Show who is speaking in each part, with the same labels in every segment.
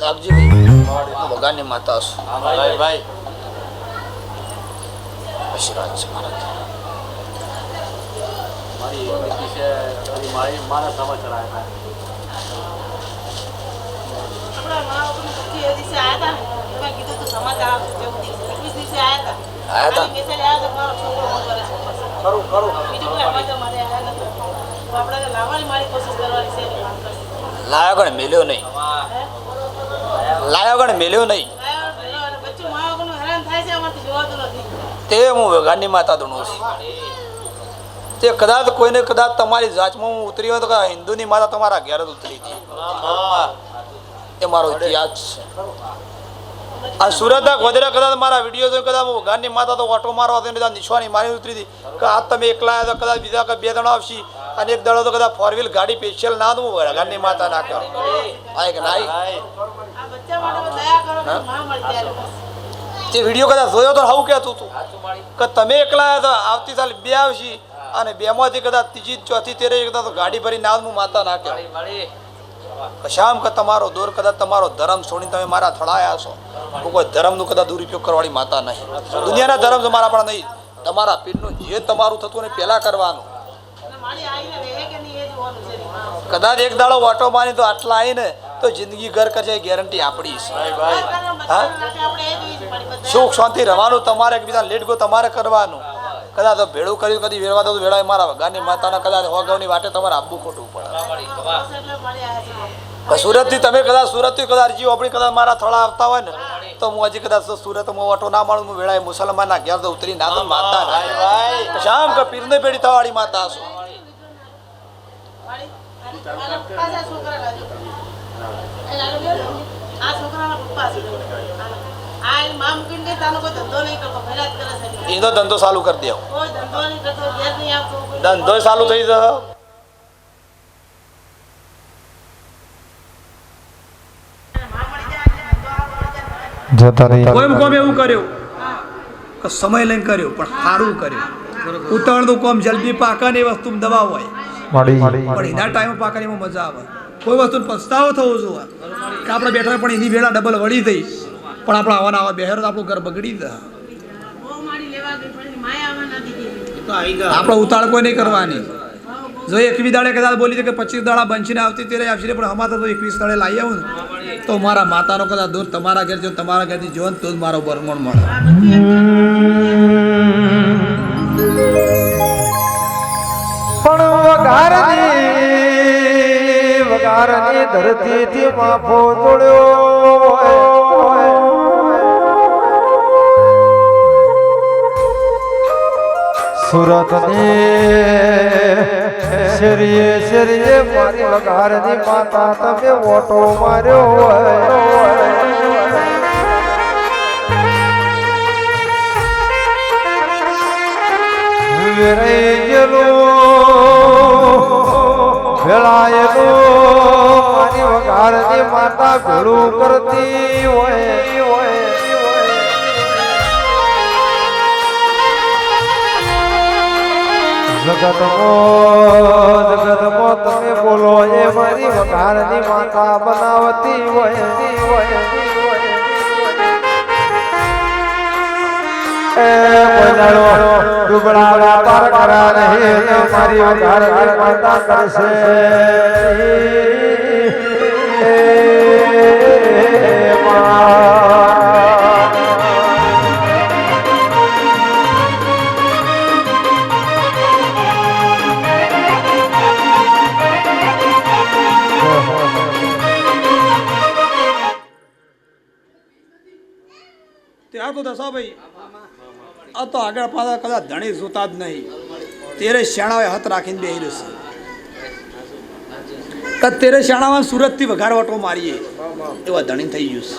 Speaker 1: લાગજી ભાઈ. ભગવાનની માતા હશો.
Speaker 2: ભાઈ ભાઈ.
Speaker 1: આશીર્વાદ છે મારા
Speaker 2: છે
Speaker 3: છે.
Speaker 1: લાયો ગણ મેલ્યો નહીં.
Speaker 3: છે આમાંથી મેલ્યો નહીં.
Speaker 1: તે હું ભગવાનની માતા દુણું છું તે કદાચ કોઈને કદાચ તમારી જાચમાં હું ઉતરી હોય તો હિન્દુની માતા તમારા ઘેર જ ઉતરી હતી. એ મારો ઇતિહાસ છે. આ સુરતના ગોધરા કદાચ મારા વીડિયો જોઈ કદાચ હું ભગવાનની માતા તો ઓટો મારવા હતો નિશાની મારી ઉતરી હતી. કે આ તમે એકલા આવ્યા કદાચ બીજા કે બે જણા આવશે. અને એક દડો તો કદાચ ફોર વ્હીલ ગાડી સ્પેશિયલ ના દઉં ભગવાનની માતા ના કરો આય નાઈ.
Speaker 3: કે બસ.
Speaker 1: તે વીડિયો કદાચ જોયો તો હું કહેતું તું? કે તમે એકલા હતા આવતી સાલ બે આવશી અને બેમાંથી કદાચ ત્રીજી ચોથી તેરે કદાચ ગાડી ભરી ના હું માતા ના કહેવાય. શામ કે તમારો દોર કદાચ તમારો ધર્મ છોડીને તમે મારા થળાયા છો? હું. કોઈ ધર્મનું કદાચ દુરુપયોગ કરવાની માતા નહીં. દુનિયાના ધર્મ તમારા પણ નહીં. તમારા પીરનું જે તમારું થતું ને પહેલાં કરવાનું. કદાચ એક દાડો વાટો માની તો આટલા આવીને તો જિંદગી ઘર કરશે ગેરંટી આપણી છે. સુખ શાંતિ રહેવાનું તમારે એકબીજા લેટ ગો તમારે કરવાનું. કદાચ તો ભેળું કર્યું કદી વેળવા દો વેળાય મારા વગાની માતાના કદાચ હોગવની વાટે તમારે આપવું ખોટું પડે. સુરત સુરતથી તમે કદાચ સુરતથી કદાચ જીવ આપણી કદાચ મારા થોડા આવતા હોય ને તો હું હજી કદાચ સુરતમાં વાટો ના માણું હું વેળાએ મુસલમાનના ઘેર તો ઉતરી ના તો માતા ના
Speaker 2: ભાઈ. ભાઈ
Speaker 1: શામ કે પીરને પેઢી થવાળી માતા છું.
Speaker 3: એની ધંધો
Speaker 1: ચાલુ કરી દેવો
Speaker 3: ધંધો
Speaker 1: ચાલુ થઈ જશે? કોમ કોમ એવું કર્યું? કે સમય લઈને કર્યું પણ સારું કર્યું. ઉતાવળનું કોમ જલ્દી પાકે ને એ વસ્તુ દવા હોય.
Speaker 4: મળી.
Speaker 1: પણ એના ટાઈમ પાકવાની એમાં મજા આવે. કોઈ વસ્તુ પસ્તાવો થવો જોઈએ કે આપણે બેઠા પણ એની વેળા ડબલ વળી થઈ. પણ આપણે આવવાના આવા બેહેરો આપણું ઘર બગડી
Speaker 3: દે
Speaker 1: આપણે ઉતાળ કોઈ નહીં કરવાની. જો એકવીસ દાડે કદાચ બોલી છે કે પચીસ દાડા બંચીને આવતી ત્યારે આવશે પણ અમારે તો એકવીસ દાડે લાવી આવું ને, તો મારા માતાનો કદાચ દૂર તમારા ઘેર જો તમારા ઘેરથી જો તો જ મારો બરમણ મળે.
Speaker 4: ધરતીથી માફો તોડ્યો સુરતની શરીએ શરીએ મારી વઘારની માતા તમે ઓટો માર્યો હોય. વેરાઈ ગયેલું મારી વઘારની માતા ભેળું કરતી હોય જગતમો જગતમો તમે બોલો, એ મારી વઘારની માતા બનાવતી હોય. હોય ડુબળા વ્યાપાર કરા રહે મારી વઘારની માતા કરશે.
Speaker 1: ત્યાં તો દશા ભાઈ આ તો આગળ પાછા કદાચ ધણી જોતા જ નહીં. તેરે શાણાવે હાથ રાખીને બેહી રહેશે તેરે શાણામાં સુરતથી વઘારવટો મારીએ. એવા ધણી થઈ ગયું છે.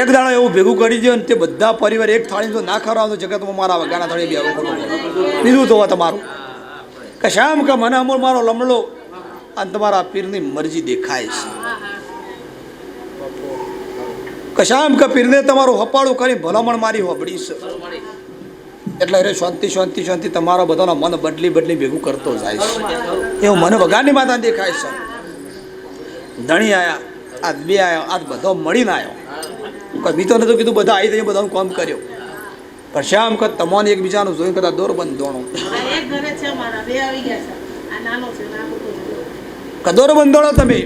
Speaker 1: એક દાડો એવું ભેગું કરી દો ને તે બધા પરિવાર એક થાળી ના ખરાવ જગતમાં મારા વગાના થાળી બી બીજું તો તમારું. કે શામ કે મને અમૂલ મારો લમડો. અને તમારા પીરની મરજી દેખાય છે.
Speaker 3: કશામ
Speaker 1: કે પીરને તમારું હપાળું કરી ભલામણ મારી હોબડી છે. એટલે અરે શાંતિ શાંતિ શાંતિ, તમારો બધાનો મન બદલી બદલી ભેગું કરતો જાય છે. એવું મને વગાડની માતા દેખાય છે. ધણી આયા, આજ બે આવ્યો આજ બધો મળીને આવ્યો બીતો નતું કીધું, બધા આવી જઈને બધાનું કામ કર્યું. શ્યામ કદ તમને એકબીજાનું જોઈને કદાચ દોર બંધ દોણો.
Speaker 3: આ એક ઘરે છે મારા બે આવી ગયા છે. આ નાનો છે ને આ મોટો છે.
Speaker 1: કદોર બંધ દોડો તમે?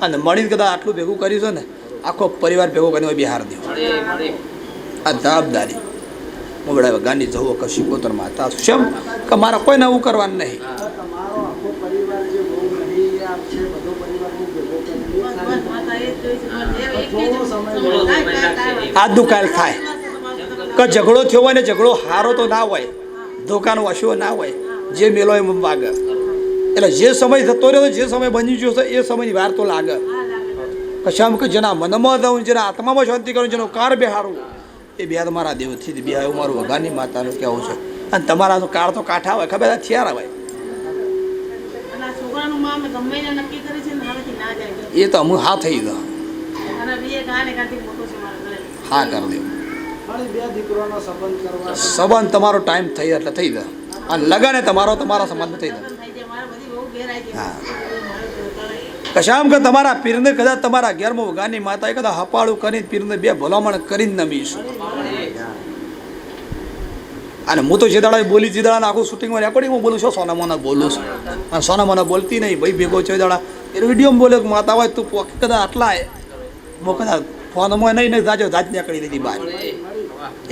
Speaker 1: અને મળીને કદાચ આટલું ભેગું કર્યું છે ને આખો પરિવાર ભેગો કરીને બિહાર દેવો આ જવાબદારી. હું બધા ગાંધી જવો કશી પોતર માતા શું કે મારે કોઈને આવું કરવાનું નહીં.
Speaker 5: તમારો આખો પરિવાર જે બહુ નહીં આ છે બધો પરિવાર હું ભેગો કરીને
Speaker 3: બસ બસ માતા એ જ જોઈ છે. પણ એ એક જ
Speaker 5: થોડો સમય
Speaker 3: સમય કાંઈ કાંઈ કાંઈ
Speaker 1: આ દુકાળ થાય. કે ઝઘડો થયો હોય ને ઝઘડો હારો તો ના હોય. ધોકાનો વશો ના હોય. જે મેલો એમ વાગે. એટલે જે સમય થતો રહ્યો જે સમય બની ગયો છે એ સમયની વાર તો લાગે. કશામ કે જેના મનમાં દઉં જેના આત્મામાં શાંતિ કરું જેનો કાર બેહારું એ બે તમારા દેવથી બે. એવું મારું ભગવાનની માતાનું કહેવું છે. અને તમારા તો કાળ તો કાંઠા હોય ખબર થયા હોય.
Speaker 3: કરી
Speaker 1: એ તો અમુક હા થઈ ગયો.
Speaker 3: મારા
Speaker 1: હા કરી દે.
Speaker 5: ખાલી બે દીકરોનો સંબંધ
Speaker 1: તમારો ટાઈમ થઈ એટલે થઈ જાય. અને લગને તમારો તમારા સંબંધ થઈ જાય.
Speaker 3: આવી
Speaker 1: હા. કશામ કે તમારા પીરને કદાચ તમારા ઘેરમાં વગાની માતાએ કદાચ હપાળું કરીને પીરને બે ભલામણ કરીને નમીશું. અને હું તો જે દાડા બોલી જે દાડા આખું શૂટિંગમાં રેકોર્ડિંગમાં બોલું છું સોના મોના બોલું છું. અને સોના મોના બોલતી નહીં ભાઈ ભેગો છે દાડા એ વિડીયોમાં બોલે કે માતા હોય તું પોકે કદાચ આટલા એ હું કદાચ ફોનમાં નહીં નહીં જાજો જાત નીકળી દીધી બહાર.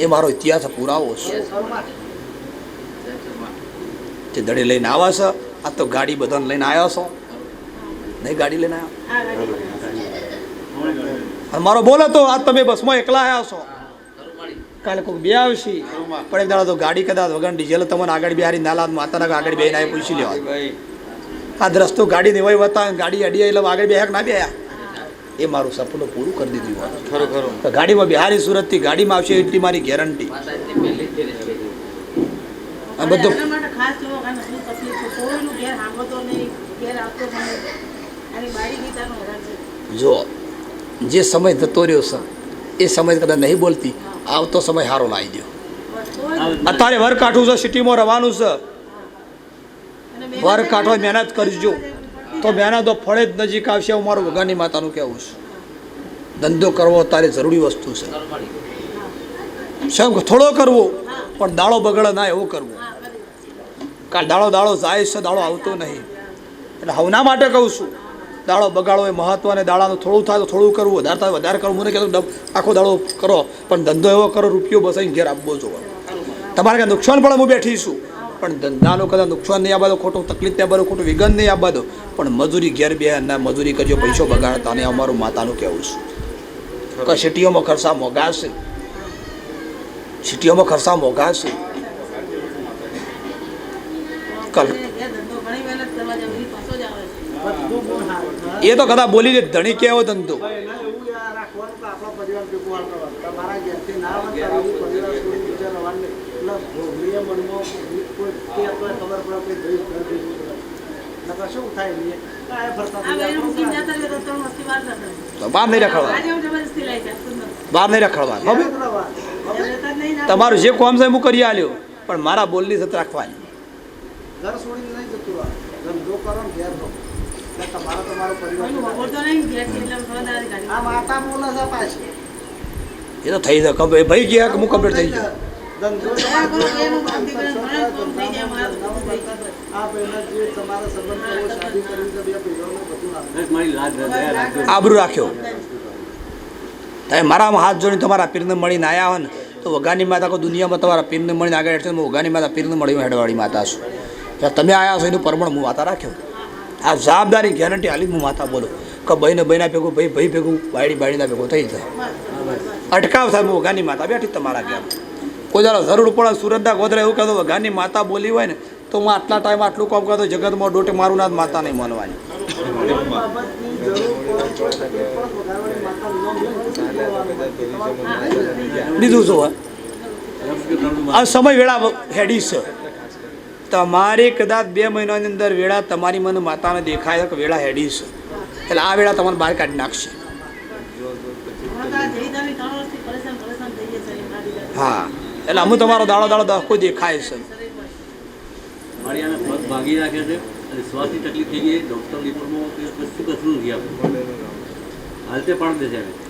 Speaker 1: એ મારો ઇતિહાસ પુરાવો છે. તે દડે લઈને આવ્યા છે આ તો ગાડી બધાને લઈને આવ્યા છો. નહીં ગાડી લઈને આવ્યા
Speaker 3: આ
Speaker 1: મારો બોલો તો આજ તમે બસમાં એકલા આવ્યા છો. કાલે કોઈ બે આવશે. પણ એક દાડો તો ગાડી કદાચ વગર ડીઝલ તમને આગળ બિહારી નાલા માતાના આગળ બે ના પૂછી લેવા આ રસ્તો ગાડી નિવાય વતા ગાડી અડી એટલે આગળ બે ના બે એ મારું સપનું પૂરું કરી દીધું ખરું ખરું ગાડીમાં બિહારી સુરતથી ગાડીમાં આવશે એટલી મારી ગેરંટી આ બધું જો જે સમય જતો રહ્યો છે એ સમય કદાચ નહીં બોલતી આવતો સમય સારો લાવી દો અત્યારે વર કાઢવું છે સિટીમાં રવાનું છે. વર કાઢવા મહેનત કરજો. તો બેના તો ફળે જ નજીક આવશે એવું મારું ભગવાનની માતાનું કહેવું છે. ધંધો કરવો તારે જરૂરી વસ્તુ છે. કે થોડો કરવો, પણ દાળો બગડે ના એવો કરવો.
Speaker 3: કાલ
Speaker 1: દાળો દાડો જાય છે દાળો આવતો નહીં. એટલે હવના માટે કહું છું દાળો બગાડો એ મહત્વ અને દાળાનું થોડું થાય તો થોડું કરવું, વધારે થાય વધારે કરવું. મને કહેતો આખો દાળો કરો, પણ ધંધો એવો કરો, રૂપિયો બસાઈને ઘેર આપવો જોવા. તમારે કાંઈ નુકસાન પણ હું બેઠી છું. પણ ધંધાનું કદાચ નુકસાન નહીં આવવાનું ખોટું તકલીફ નહીં આવવાનું ખોટું વિઘન નહીં આપવા દો પણ મજૂરી ઘેર બે ના મજૂરી કરજો પૈસો બગાડતા ને અમારું માતાનું કહેવું છે. કે સિટીઓમાં ખર્ચા મોંઘા છે સિટીઓમાં ખર્ચા મોંઘા છે એ તો કદાચ બોલી દે ધણી કેવો ધંધો.
Speaker 5: મારા એવું યાર રાખવાનું કે પરિવાર ભેગું હાલ કરવાનું તમારા ઘેરથી ના તો ખબર પડે કે જઈશ ઘર ભેગું નકર શું થાય નહીં
Speaker 1: બહાર રખડવા. બહાર નહીં તમારું જે કોમ છે હું કરી આલ્યો. પણ મારા બોલની સત રાખવાની.
Speaker 5: ઘર છોડીને નહીં જતું રહો. ધંધો કરો ને ઘેર રહો. તમારો તમારો પરિવાર
Speaker 3: કોઈનું વગોળતો નહીં ઘેર છે એટલે ખબરદારી કાઢી.
Speaker 5: આ માતા બોલે છે પાછી.
Speaker 1: એ તો થઈ જાય ભાઈ ગયા કે હું કમ્પ્લીટ થઈ
Speaker 3: જાય,
Speaker 1: આબરૂ રાખ્યો તમે મારામાં હાથ જોડીને તમારા પીરને મળીને આવ્યા હોય ને તો વગાની માતા કોઈ દુનિયામાં તમારા પીરને મળીને આગળ હેઠળ હું વગાની માતા પીરને મળીને હેડવાળી માતા છું. જ્યાં તમે આવ્યા છો એનું પરમણ હું માતા રાખ્યો. આ જવાબદારી ગેરંટી હાલી હું માતા બોલું. કે ભાઈને ભાઈના ભેગું ભાઈ ભાઈ ભેગું બાયડી બાયડીના ભેગું થઈ જાય. અટકાવ થાય હું વગાની માતા બેઠી તમારા ઘેર. કોઈ દાડો જરૂર પડે સુરતના ગોધરા એવું કહેતો ગાની માતા બોલી હોય ને તો હું આટલા ટાઈમ આટલું કામ કરતો જગતમાં ડોટે મારું ના માતા નહીં માનવાની. બીજું છું આ સમય વેળા હેડી છે. તમારી કદાચ બે મહિનાની અંદર વેળા તમારી મને માતાને દેખાય કે વેળા હેડી છે. એટલે આ વેળા તમારે બહાર કાઢી નાખશે. હા. એટલે અમે તમારો દાડો દાડો દહકો દેખાય છે
Speaker 2: મારી આને પગ ભાગી નાખે છે શ્વાસની તકલીફ થઈ ગઈ ડૉક્ટર રિપોર્ટમાં કશું કશું નથી આપણું હાલતે પણ દે છે.